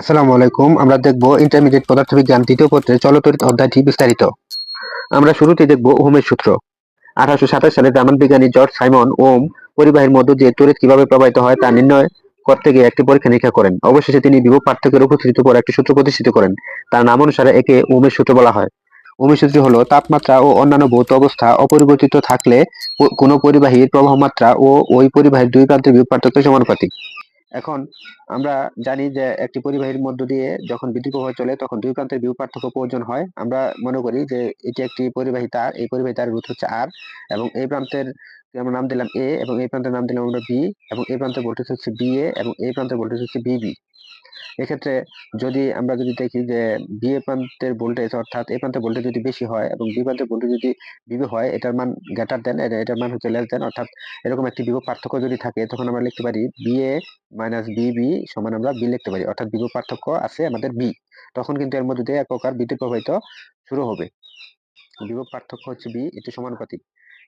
আসসালামু আলাইকুম। আমরা দেখব ইন্টারমিডিয়েট পদার্থবিজ্ঞান তৃতীয় পত্রের চলতরিত অধ্যায়টি বিস্তারিত। আমরা শুরুতে দেখব ওহমের সূত্র। আঠারোশো সাতাশ সালে জার্মান বিজ্ঞানী জর্জ সাইমন ওম পরিবাহীর মধ্য দিয়ে তড়িৎ কীভাবে প্রবাহিত হয় তা নির্ণয় করতে গিয়ে একটি পরীক্ষা নিরীক্ষা করেন। অবশেষে তিনি বিভব পার্থক্যের উপস্থিতির উপর একটি সূত্র প্রতিষ্ঠিত করেন। তার নাম অনুসারে একে ওমের সূত্র বলা হয়। ওমের সূত্র হলো, তাপমাত্রা ও অন্যান্য ভৌত অবস্থা অপরিবর্তিত থাকলে কোনো পরিবাহীর প্রবাহমাত্রা ও ওই পরিবাহীর দুই প্রান্তের বিভব পার্থক্য সমানুপাতিক। এখন আমরা জানি যে একটি পরিবাহীর মধ্য দিয়ে যখন বিদ্যুৎ প্রবাহ চলে, তখন দুই প্রান্তের বিভব পার্থক্য প্রয়োজন হয়। আমরা মনে করি যে এটি একটি পরিবাহী তার, এই পরিবাহী তার রুট হচ্ছে আর এবং এই প্রান্তের আমরা নাম দিলাম এ এবং এই প্রান্তের নাম দিলাম আমরা বি এবং এই প্রান্তের ভোল্টেজ হচ্ছে বি এ এবং এই প্রান্তের ভোল্টেজ হচ্ছে বিবি এক্ষেত্রে যদি আমরা যদি দেখি যে বি এ প্রান্তের ভোল্টেজ অর্থাৎ এ প্রান্তের ভোল্টেজ যদি বেশি হয় এবং বি প্রান্তের ভোল্টেজ যদি বিবি হয়, এটার মান গ্রেটার দেন এটার মান হচ্ছে লেস দেন অর্থাৎ এরকম একটি বিভব পার্থক্য যদি থাকে, তখন আমরা লিখতে পারি বি এ মাইনাস বিবি সমান আমরা বি লিখতে পারি, অর্থাৎ বিভব পার্থক্য আছে আমাদের বি তখন কিন্তু এর মধ্যে দিয়ে এক প্রকার বিদ্যুৎ প্রবাহিত শুরু হবে। বিভব পার্থক্য হচ্ছে বি এটি সমানুপাতিক।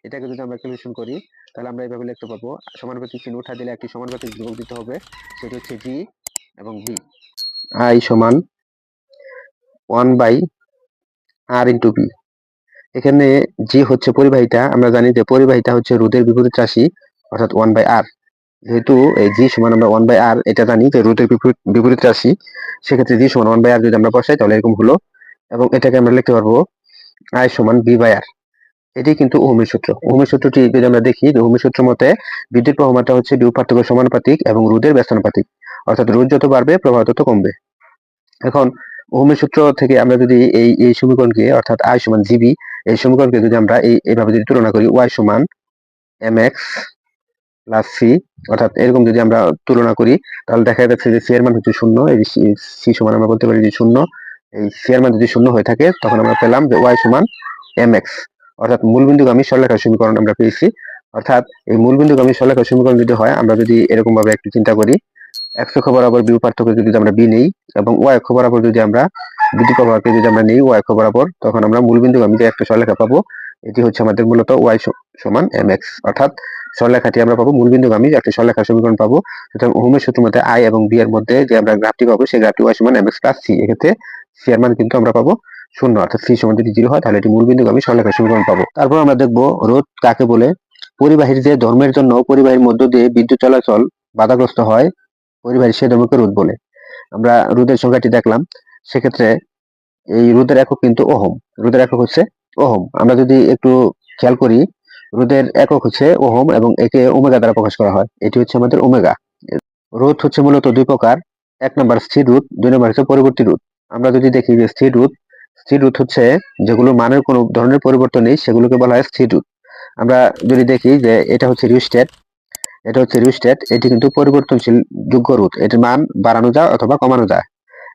এটাকে যদি আমরা ক্যালকুলেশন করি, তাহলে আমরা এইভাবে লিখতে পারব, সমানুপাতিক চিহ্ন উঠা দিলে একটি সমানুপাতিক ধ্রুবক দিতে হবে, সেটি হচ্ছে জি এবং বি আই সমান one by R into B এখানে জি হচ্ছে পরিবাহিতা, আমরা জানি যে পরিবাহিতা হচ্ছে রোধের বিপরীত রাশি, অর্থাৎ ওয়ান বাই আর যেহেতু এই জি সমান আমরা ওয়ান বাই আর এটা জানি যে রোধের বিপরীত বিপরীত রাশি, সেক্ষেত্রে জি সমান ওয়ান বাই আর যদি আমরা বসাই, তাহলে এরকম হলো। এবং এটাকে আমরা লিখতে পারব আই সমান বি বাই আর এটি কিন্তু ওহমের সূত্র। ওহমের সূত্রটি যদি আমরা দেখি যে ওহমের সূত্র মতে বিদ্যুৎ প্রবাহ মাত্রা হচ্ছে বিভব পার্থক্য সমানুপাতিক এবং রোধের ব্যস্তানুপাতিক। অর্থাৎ রোদ যত বাড়বে, প্রবাহ তত কমবে। এখন ওহমের সূত্র থেকে আমরা যদি এই এই সমীকরণকে, অর্থাৎ আই সমান জিবি এই সমীকরণকে যদি আমরা এই, এইভাবে যদি তুলনা করি ওয়াই সমান এম এক্স প্লাস সি অর্থাৎ এরকম যদি আমরা তুলনা করি, তাহলে দেখা যাচ্ছে যে সি এর মান হচ্ছে শূন্য, এই সি সমান আমরা বলতে পারি যে শূন্য, এই সি এর মান যদি শূন্য হয়ে থাকে, তখন আমরা পেলাম যে ওয়াই সমান এম এক্স অর্থাৎ মূলবিন্দুগামী সরলরেখার সমীকরণ আমরা পেয়েছি। অর্থাৎ এই মূলবিন্দুগামী সরলরেখার সমীকরণ যদি হয়, আমরা যদি এরকম ভাবে একটু চিন্তা করি এক্স অক্ষ বরাবর বিভব পার্থক্য যদি আমরা বি নেই এবং ওয়াই অক্ষ বরাবর যদি আমরা বিদ্যুৎ প্রবাহকে যদি আমরা নেই ওয়াই অক্ষ বরাবর, তখন আমরা মূলবিন্দুগামী একটা সরলরেখা পাবো। এটি হচ্ছে আমাদের মূলত ওয়াই সমান এম এক্স অর্থাৎ সরলরেখাটি আমরা পাবো মূলবিন্দুগামী একটা সরলরেখার সমীকরণ পাবো। সুতরাং ওহমের সূত্র মতে আই এবং বি এর মধ্যে যে আমরা গ্রাফটি পাবো, সেই গ্রাফটি ওয়াই সমান এম এক্স প্লাস সি এক্ষেত্রে সি এর মান কিন্তু আমরা পাবো। শূন্য, অর্থাৎ সি সমান যদি জিরো হয়, তাহলে এটি মূলবিন্দুগামী সরলরেখার সমীকরণ পাবো। তারপর আমরা দেখব রোধ কাকে বলে? পরিবাহীর যে ধর্মের জন্য পরিবাহীর মধ্য দিয়ে বিদ্যুৎ চলাচল বাধাগ্রস্ত হয়, পরিবাহীর সে ধর্মকে রোধ বলে। আমরা রোধের সংখ্যাটি দেখলাম, সেক্ষেত্রে এই রোধের একক কিন্তু ওহম। রোধের একক হচ্ছে ওহম। আমরা যদি একটু খেয়াল করি, রোধের একক হচ্ছে ওহম এবং একে ওমেগা দ্বারা প্রকাশ করা হয়। এটি হচ্ছে আমাদের ওমেগা। রোধ হচ্ছে মূলত দুই প্রকার, এক নম্বর স্থির রোধ, দুই নম্বর হচ্ছে পরবর্তী রোধ। আমরা যদি দেখি যে স্থির রোধ স্থির রুট হচ্ছে যেগুলো মানের কোনো ধরনের পরিবর্তন নেই, সেগুলোকে বলা হয় স্থির রোধ আমরা যদি দেখি যে এটা হচ্ছে রিউস্টেট এটা হচ্ছে রিউস্টেট এটি কিন্তু পরিবর্তনশীল যোগ্য রোধ এটির মান বাড়ানো যায় অথবা কমানো যায়,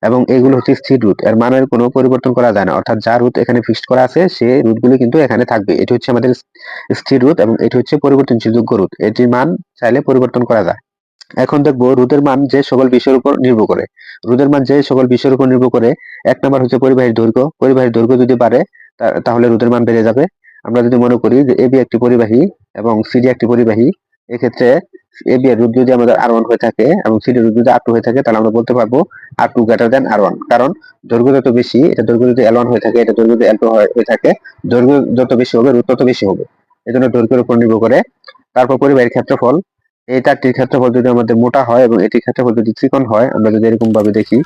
এবং এগুলো হচ্ছে স্থির রুট। এর মানের কোনো পরিবর্তন করা যায় না, অর্থাৎ যা রুট এখানে ফিক্সড করা আছে, সে রুটগুলো কিন্তু এখানে থাকবে। এটি হচ্ছে আমাদের স্থির রুট এবং এটি হচ্ছে পরিবর্তনশীল যোগ্য রুট। এটির মান চাইলে পরিবর্তন করা যায়। এখন দেখব রোধের মান যে সকল বিষয়ের উপর নির্ভর করে। রোধের মান যে সকল বিষয়ের উপর নির্ভর করে, এক নম্বর হচ্ছে পরিবাহীর দৈর্ঘ্য। পরিবাহীর দৈর্ঘ্য যদি বাড়ে তাহলে রোধের মান বেড়ে যাবে। আমরা যদি মনে করি যে এবি একটি পরিবাহী এবং সিডি একটি পরিবাহী, এক্ষেত্রে এবি এর রোধ যদি আমাদের আর ওয়ান হয়ে থাকে এবং সিডি রোধ যদি আর টু হয়ে থাকে, তাহলে আমরা বলতে পারব R two greater than R one. কারণ দৈর্ঘ্য যত বেশি, এটা দৈর্ঘ্য যদি এল ওয়ান হয়ে থাকে, এটা দৈর্ঘ্য যদি এল টু হয়ে থাকে, দৈর্ঘ্য যত বেশি হবে রোধ তত বেশি হবে। এই জন্য দৈর্ঘ্যের উপর নির্ভর করে। তারপর পরিবাহীর ক্ষেত্রফল এই তারটির ক্ষেত্রফল যদি আমাদের মোটা হয় এবং এটির ক্ষেত্রফল যদি চিকন হয়, আমরা যদি এরকম ভাবে দেখি,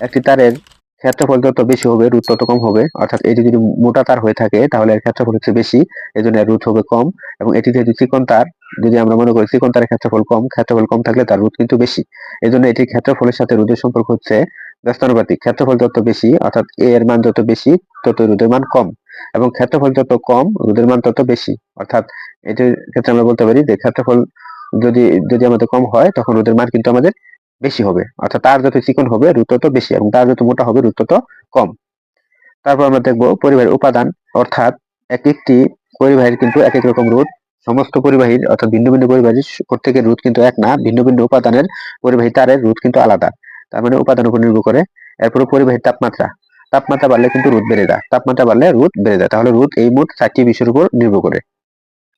একটি তারের ক্ষেত্রফল যত বেশি হবে, রুট তত কম হবে। অর্থাৎ এটি যদি মোটা তার হয়ে থাকে, তাহলে এর ক্ষেত্রফল হচ্ছে বেশি এই জন্য রুট হবে কম। এবং এটি যেহেতু চিকন তার, যদি আমরা মনে করি চিকন তারের ক্ষেত্রফল কম ক্ষেত্রফল কম থাকলে তার রুট কিন্তু বেশি। এই জন্য এটির ক্ষেত্রফলের সাথে রোধের সম্পর্ক হচ্ছে ব্যস্তানুপাতিক। ক্ষেত্রফল যত বেশি, অর্থাৎ এ এর মান যত বেশি, তত রোধের মান কম। এবং ক্ষেত্রফল যত কম রোধের মান তত বেশি। অর্থাৎ এটির ক্ষেত্রে আমরা বলতে পারি যে ক্ষেত্রফল যদি যদি আমাদের কম হয়, তখন রোদের মান কিন্তু আমাদের বেশি হবে। অর্থাৎ তার যত চিকন হবে, রুট তত বেশি, এবং তার যত মোটা হবে, রুট তত কম। তারপর আমরা দেখব পরিবাহীর উপাদান, অর্থাৎ এক একটি পরিবাহীর কিন্তু এক এক রকম রোধ সমস্ত পরিবাহীর, অর্থাৎ ভিন্ন ভিন্ন পরিবাহীর প্রত্যেকের রোধ কিন্তু এক না, ভিন্ন ভিন্ন উপাদানের পরিবাহী তারের রোধ কিন্তু আলাদা। তার মানে উপাদান উপর নির্ভর করে, এরপরে পরিবাহীর তাপমাত্রা। তাপমাত্রা বাড়লে কিন্তু রোধ বেড়ে যায়। তাপমাত্রা বাড়লে রোধ বেড়ে যায়। তাহলে রোধ এই মোট চারটি বিষয়ের উপর নির্ভর করে।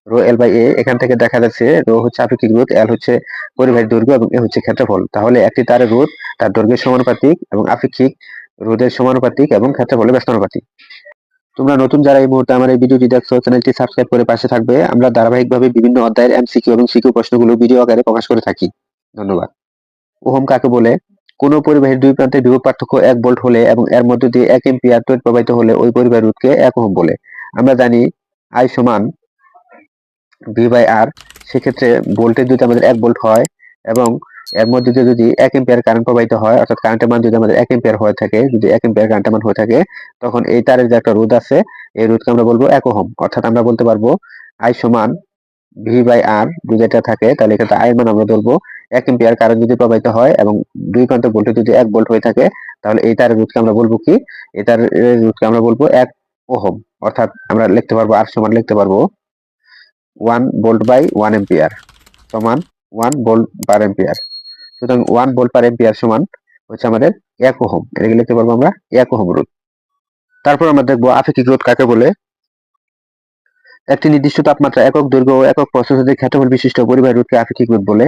রো এল বাই এ এখান থেকে দেখা যাচ্ছে রো হচ্ছে আপেক্ষিক রোধ এল হচ্ছে পরিবাহীর দৈর্ঘ্য এবং এ হচ্ছে ক্ষেত্রফল। তাহলে একটি তারের রোধ তার দৈর্ঘ্যের সমানুপাতিক এবং আপেক্ষিক রোধের সমানুপাতিক এবং ক্ষেত্রফলের ব্যস্তানুপাতিক। তোমরা নতুন যারা এই মুহূর্তে আমার এই ভিডিওটি দেখছ, চ্যানেলটি সাবস্ক্রাইব করে পাশে থাকবে। আমরা ধারাবাহিকভাবে বিভিন্ন অধ্যায়ের এমসিকিউ এবং সিকিউ প্রশ্নগুলো ভিডিও আকারে প্রকাশ করে থাকি। ধন্যবাদ। ওহম কাকে বলে? কোন পরিবাহীর দুই প্রান্তের বিভব পার্থক্য এক ভোল্ট হলে এবং এর মধ্য দিয়ে এক এম্পিয়ার তড়িৎ প্রবাহিত হলে ওই পরিবাহীর রোধকে এক ওহম বলে। আমরা জানি আই সমান ভি বাই আর সেক্ষেত্রে ভোল্টেজ যদি আমাদের এক ভোল্ট হয় এবং এর মধ্যে যদি এক এম্পিয়ার কারেন্ট প্রবাহিত হয়, অর্থাৎ কারেন্টের মান যদি আমাদের এক এম্পিয়ার হয়ে থাকে, যদি এক এম্পিয়ার কারেন্টের মান হয়ে থাকে, তখন এই তারের যে একটা রোধ আছে, এই রোধকে আমরা বলব এক ওহম। অর্থাৎ আমরা বলতে পারব আই সমান ভি বাই আর যদি এটা থাকে, তাহলে এক্ষেত্রে আই এর মান আমরা ধরবো এক এম্পিয়ার কারেন্ট যদি প্রবাহিত হয় এবং দুই প্রান্ত ভোল্টেজ যদি এক ভোল্ট হয়ে থাকে, তাহলে এই তারের রোধকে আমরা বলব কি? এই তারের রোধকে আমরা বলব এক ওহম। অর্থাৎ আমরা লিখতে পারব আর সমান লিখতে পারব one volt by one ampere সমান ওয়ান ভোল্ট পার এম্পিয়ার। সুতরাং ওয়ান ভোল্ট পার এম্পিয়ার সমান হচ্ছে আমাদের এক ওহম। এটাকে লিখতে পারব আমরা এক ওহম রোধ তারপর আমরা দেখব আপেক্ষিক রোধ কাকে বলে? একটি নির্দিষ্ট তাপমাত্রা, একক দৈর্ঘ্য ও একক প্রস্থের ক্ষেত্রফল বিশিষ্ট পরিবাহী রোধকে আপেক্ষিক রোধ বলে।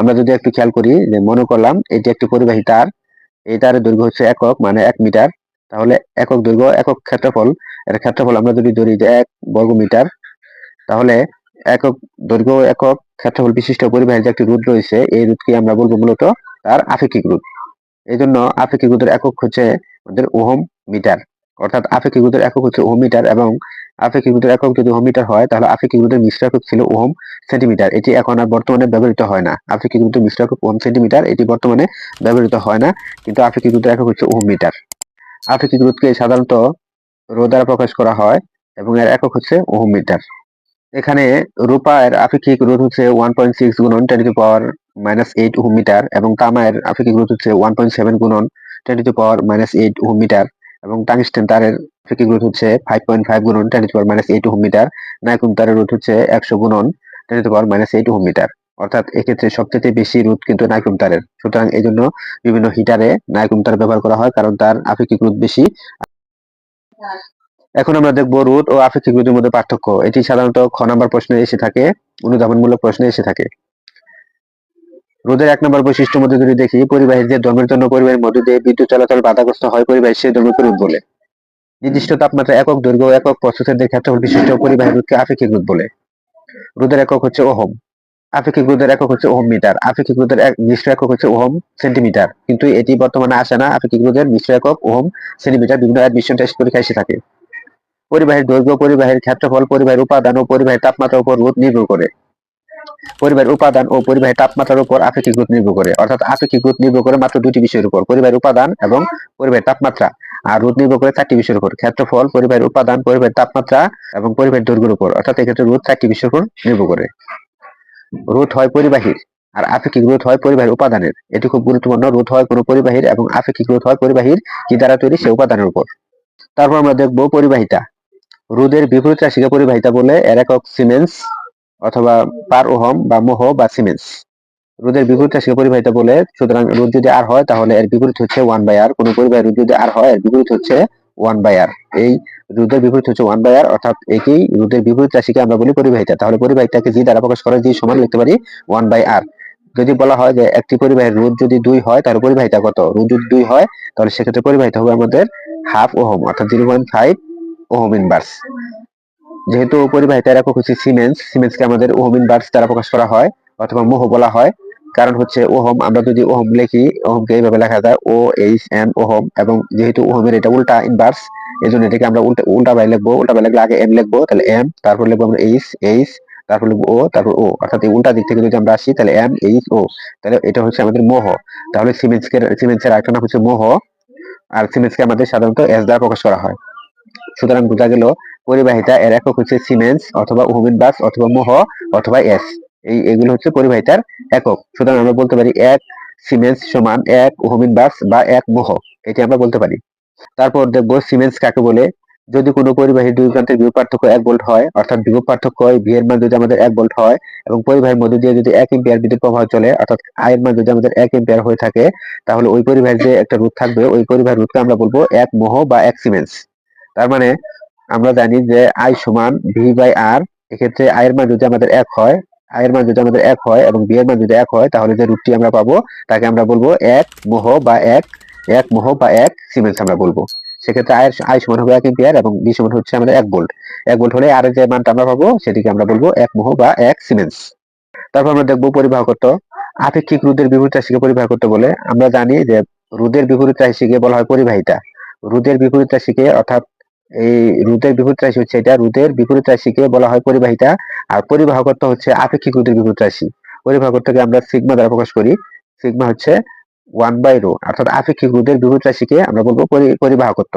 আমরা যদি একটু খেয়াল করি যে মনে করলাম এটি একটি পরিবাহী তার, এই তারের দৈর্ঘ্য হচ্ছে একক মানে এক মিটার, তাহলে একক দৈর্ঘ্য, একক ক্ষেত্রফল, এর ক্ষেত্রফল আমরা যদি ধরি যে এক বর্গ মিটার তাহলে একক দৈর্ঘ্য একক ক্ষেত্রফল বিশিষ্ট পরিবাহের যে একটি রোধ রয়েছে, এই রোধকে আমরা বলব মূলত তার আপেক্ষিক রোধ এই জন্য আপেক্ষিক রোধের একক হচ্ছে আমাদের ওহম মিটার। অর্থাৎ আপেক্ষিক রোধের একক হচ্ছে ওহম মিটার এবং আপেক্ষিক রোধের একক যদি ওহম মিটার হয়, তাহলে আপেক্ষিক রোধের মিশ্র একক ছিল ওহম সেন্টিমিটার। এটি এখন আর বর্তমানে ব্যবহৃত হয় না। আপেক্ষিক রোধের মিশ্র একক ওহম সেন্টিমিটার, এটি বর্তমানে ব্যবহৃত হয় না, কিন্তু আপেক্ষিক রোধের একক হচ্ছে ওহম মিটার। আপেক্ষিক রোধকে সাধারণত রো দ্বারা প্রকাশ করা হয় এবং এর একক হচ্ছে ওহম মিটার। এখানে রূপা এর আপেক্ষিক রোধ হচ্ছে ওয়ান পয়েন্ট সিক্স গুণন ten to power minus eight ohm metre এবং তামা এর আপেক্ষিক রোধ হচ্ছে ওয়ান পয়েন্ট সেভেন গুণন ten to power minus eight ohm metre এবং টাংস্টেন তারের আপেক্ষিক রোধ হচ্ছে ফাইভ পয়েন্ট ফাইভ গুণন ten to power minus eight ohm metre. নাইকুম তারের রোধ হচ্ছে একশো গুণন ten to power minus eight ohm metre. অর্থাৎ এক্ষেত্রে সবচেয়ে বেশি রোধ কিন্তু নাইকুম তারের সুতরাং এই জন্য বিভিন্ন হিটারে নাইকুম তার ব্যবহার করা হয়, কারণ তার আপেক্ষিক রোধ বেশি। এখন আমরা দেখব রোধ ও আপেক্ষিক রোধের মধ্যে পার্থক্য। এটি সাধারণত খ নাম্বার প্রশ্নে এসে থাকে, অনুধাবনমূলক প্রশ্নে এসে থাকে। রোধের এক নম্বর বৈশিষ্ট্যের মধ্যে যদি দেখি, পরিবাহীর যে ধর্মের জন্য পরিবাহের মধ্যে দিয়ে বিদ্যুৎ চলাচল বাধাগ্রস্ত হয়, পরিবাহী সেই ধর্মকে রোধ বলে। নির্দিষ্ট তাপমাত্রা একক দৈর্ঘ্য একক প্রস্থের ক্ষেত্রফল বিশিষ্ট পরিবাহী রোধকে আপেক্ষিক রোধ বলে। রোধের একক হচ্ছে ওহম। আপেক্ষিক রোধের একক হচ্ছে ওহম মিটার। আপেক্ষিক রোধের এক মিশ্র একক হচ্ছে ওহম সেন্টিমিটার। কিন্তু এটি বর্তমানে আসে না। আপেক্ষিক রোধের মিশ্র একক ওহম সেন্টিমিটার। বিভিন্ন অ্যাডমিশন টেস্ট পরীক্ষায় এসে থাকে। পরিবাহের দৈর্ঘ্য পরিবাহের ক্ষেত্রফল পরিবাহের উপাদান ও পরিবাহের তাপমাত্রার উপর রোধ নির্ভর করে। পরিবাহের উপাদান ও পরিবাহের তাপমাত্রার উপর আপেক্ষিক রোধ নির্ভর করে। অর্থাৎ আপেক্ষিক রোধ নির্ভর করে মাত্র দুটি বিষয়ের উপর পরিবাহের উপাদান এবং পরিবাহের তাপমাত্রা। আর রোধ নির্ভর করে চারটি বিষয়ের উপর, ক্ষেত্রফল পরিবাহের উপাদান পরিবাহের তাপমাত্রা এবং পরিবাহের দৈর্ঘ্যের উপর। অর্থাৎ এক্ষেত্রে রোধ চারটি বিষয়ের উপর নির্ভর করে। রোধ হয় পরিবাহীর, আর আপেক্ষিক রোধ হয় পরিবাহীর উপাদানের। এটি খুব গুরুত্বপূর্ণ রোধ হয় কোনো পরিবাহীর এবং আপেক্ষিক রোধ হয় পরিবাহীর কি দ্বারা তৈরি সে উপাদানের উপর। তারপর আমরা দেখব পরিবাহিতা। রোধের বিপরীত রাশিকে পরিবাহিতা বলে এর একক সিমেন্স অথবা পার ওহম বা মোহ বা সিমেন্স। রোধের বিপরীত রাশিকে পরিবাহিতা বলে, সুতরাং রোধ যদি আর হয়, তাহলে এর বিপরীত হচ্ছে ওয়ান বাই আর কোন পরিবাহী রোধ যদি আর হয়, এর বিপরীত হচ্ছে ওয়ান বাই আর এই রোধের বিপরীত হচ্ছে ওয়ান বাই আর অর্থাৎ একই রোধের বিপরীত রাশিকে আমরা বলি পরিবাহিতা। তাহলে পরিবাহিতাকে জি দ্বারা প্রকাশ করা জি সমান লিখতে পারি ওয়ান বাই আর যদি বলা হয় যে একটি পরিবাহীর রোধ যদি দুই হয়, তাহলে পরিবাহিতা কত? রোধ যদি দুই হয়, তাহলে সেক্ষেত্রে পরিবাহিতা হবে আমাদের হাফ ওহম, অর্থাৎ zero point five ohm inverse যেহেতু পরিবাহিতার একক হচ্ছে সিমেন্স সিমেন্সকে আমাদের ওহম ইনভার্স দ্বারা প্রকাশ করা হয়, অথবা মোহ বলা হয়। কারণ হচ্ছে ওহম, আমরা যদি ওহম লিখি, ওহমকে এইভাবে লেখা যায়, ও, এইচ এন ওহম, এবং যেহেতু ওহমের এটা উল্টা ইনভার্স এই জন্য এটাকে আমরা উল্টা উল্টা বাই লিখব, উল্টা বাই লিখলে আগে এম লিখব, তাহলে এম তারপর লিখব আমরা এইচ এইচ, তারপর লিখব ও, তারপর ও। অর্থাৎ এই উল্টা দিক থেকে যদি আমরা আসি, তাহলে এম এইচ, ও। তাহলে এটা হচ্ছে আমাদের মোহ। তাহলে সিমেন্সকে সিমেন্সের আরেকটা নাম হচ্ছে মোহ, আর সিমেন্সকে আমাদের সাধারণত এস দ্বারা প্রকাশ করা হয়। সুতরাং বোঝা গেল, পরিবাহিতা এর একক হচ্ছে সিমেন্স অথবা ওহমিন বাস অথবা মোহ অথবা এস এই, এগুলো হচ্ছে পরিবাহিতার একক। সুতরাং আমরা বলতে পারি এক সিমেন্স সমান এক ওহমিন বাস বা এক মোহ। এটি আমরা বলতে পারি। তারপর দেখব সিমেন্স কাকে বলে। যদি কোনো পরিবাহীর দুই প্রান্তের বিভব পার্থক্য এক ভোল্ট হয়, অর্থাৎ বিভব পার্থক্য ভি এর মান যদি আমাদের এক ভোল্ট হয় এবং পরিবাহীর মধ্যে দিয়ে যদি এক এম্পিয়ার বিদ্যুৎ প্রবাহ চলে, অর্থাৎ আই এর মান যদি আমাদের এক এম্পিয়ার হয়ে থাকে, তাহলে ওই পরিবাহের যে একটা রোধ থাকবে, ওই পরিবাহের রোধকে আমরা বলব এক মোহ বা এক সিমেন্স তার মানে আমরা জানি যে আই সমান ভি বাই আর এক্ষেত্রে আয়ের মান যদি আমাদের এক হয় আয়ের মান যদি আমাদের এক হয় এবং বি এর মান যদি এক হয়, তাহলে যে রুটটি আমরা পাবো, তাকে আমরা বলব এক মোহ বা এক এক মোহ বা এক সিমেন্স আমরা বলব। সেক্ষেত্রে আয়ের আয় সমান হবে এক এম্পিয়ার এবং বি সমান হচ্ছে আমাদের এক ভোল্ট এক ভোল্ট হলে আর যে মানটা আমরা পাবো, সেটিকে আমরা বলব এক মোহ বা এক সিমেন্স তারপর আমরা দেখব পরিবাহকত্ব আপেক্ষিক রোধের বিপরীত রাশিকে পরিবাহকত্ব বলে। আমরা জানি যে রোধের বিপরীত রাশিকে বলা হয় পরিবাহিতা। রোধের বিপরীত রাশিকে অর্থাৎ এই রোধের বিপরীত রাশি হচ্ছে এটা। রোধের বিপরীত রাশিকে বলা হয় পরিবাহিতা। আর পরিবাহকত্ব হচ্ছে আপেক্ষিক রোধের বিপরীত রাশি। পরিবাহকত্বকে আমরা সিগমা দ্বারা প্রকাশ করি। সিগমা হচ্ছে ওয়ান বাই রো, অর্থাৎ আপেক্ষিক রোধের বিপরীত রাশিকে আমরা বলব পরিবাহকত্ব।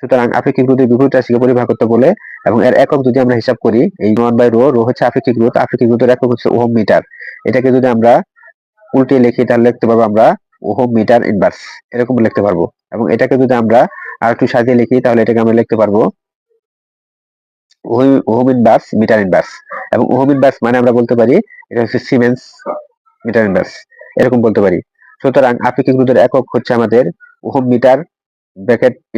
সুতরাং আপেক্ষিক রোধের বিপরীত রাশিকে পরিবাহকত্ব বলে এবং এর একক যদি আমরা হিসাব করি, এই ওয়ান বাই রো রো হচ্ছে আপেক্ষিক রোধ আপেক্ষিক রোধের একক হচ্ছে ওহম মিটার। এটাকে যদি আমরা উল্টে লিখি, তাহলে লিখতে পারব আমরা ওহম মিটার ইনভার্স। এরকম লিখতে পারব। এবং এটাকে যদি আমরা আর একটু সাজিয়ে লিখি, তাহলে এটাকে আমরা লিখতে পারব। এবং মানে আমরা বলতে পারি, এটা হচ্ছে সিমেন্স এরকম বলতে পারি। সুতরাং আপেক্ষিক রোধের একক হচ্ছে আমাদের ওহম মিটার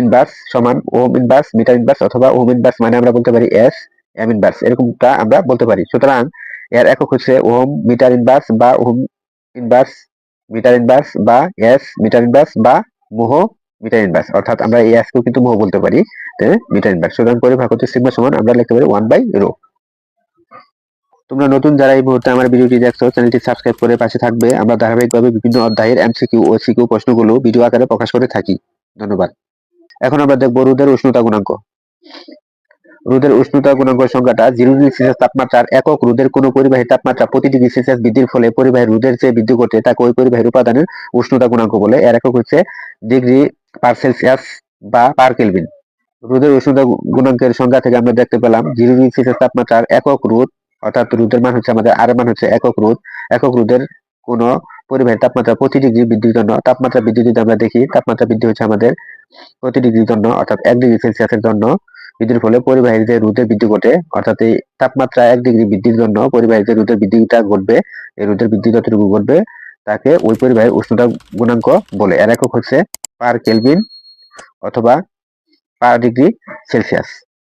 ইনভার্স সমান ইনভার্স মিটার ইনভার্স অথবা ওহম ইনভার্স মানে আমরা বলতে পারি এস এম ইনভার্স এরকমটা আমরা বলতে পারি। সুতরাং এর একক হচ্ছে ওহম মিটার ইনভার্স বা ওহম ইনভার্স মিটার ইনভার্স বা এস মিটার ইনভার্স বা মোহ মিটার ইনভার্স অর্থাৎ আমরা এই এস কেও কিন্তু মোহ বলতে পারি মিটার ইনভার্স সুতরাং পরিভাগ হচ্ছে সিগমা সমান আমরা লিখতে পারি ওয়ান বাই রো তোমরা নতুন যারা এই মুহূর্তে আমার ভিডিওটি দেখছ চ্যানেলটি সাবস্ক্রাইব করে পাশে থাকবে। আমরা ধারাবাহিকভাবে বিভিন্ন অধ্যায়ের এমসিকিউ ও সিকিউ প্রশ্নগুলো ভিডিও আকারে প্রকাশ করে থাকি। ধন্যবাদ। এখন আমরা দেখব রোদের উষ্ণতা গুণাঙ্ক। রোদের উষ্ণতা গুণাঙ্ক সংখ্যাটা জিরো ডিগ্রি সেলসিয়াস তাপমাত্রার একক রোদের কোনো পরিবাহী তাপমাত্রা প্রতি ডিগ্রি সেলসিয়াস বৃদ্ধির ফলে পরিবাহী রোদের চেয়ে বৃদ্ধি করতে তাকে ওই পরিবাহীর উপাদানের উষ্ণতা গুণাঙ্ক বলে। এর একক হচ্ছে ডিগ্রি পার সেলসিয়াস বা পার কেলভিন রোদের উষ্ণতা গুণাঙ্কের সংখ্যা থেকে আমরা দেখতে পেলাম জিরো ডিগ্রি সেলসিয়াস তাপমাত্রার একক রোদ অর্থাৎ রোদের মান হচ্ছে আমাদের আর মান হচ্ছে একক রোদ একক রোদের কোন পরিবাহীর তাপমাত্রা প্রতি ডিগ্রি বৃদ্ধির জন্য, তাপমাত্রা বৃদ্ধি যদি আমরা দেখি, তাপমাত্রা বৃদ্ধি হচ্ছে আমাদের প্রতি ডিগ্রির জন্য, অর্থাৎ এক ডিগ্রি সেলসিয়াসের জন্য বৃদ্ধির ফলে পরিবাহীর যে রোদের বৃদ্ধি ঘটে, অর্থাৎ এই তাপমাত্রা এক ডিগ্রি বৃদ্ধির জন্য পরিবাহীর যে রোদের বৃদ্ধিটা ঘটবে, এই রোদের বৃদ্ধি যতটুকু ঘটবে, তাকে ওই পরিবাহীর উষ্ণতা গুণাঙ্ক বলে। এর একক হচ্ছে পার কেলভিন অথবা পার ডিগ্রি সেলসিয়াস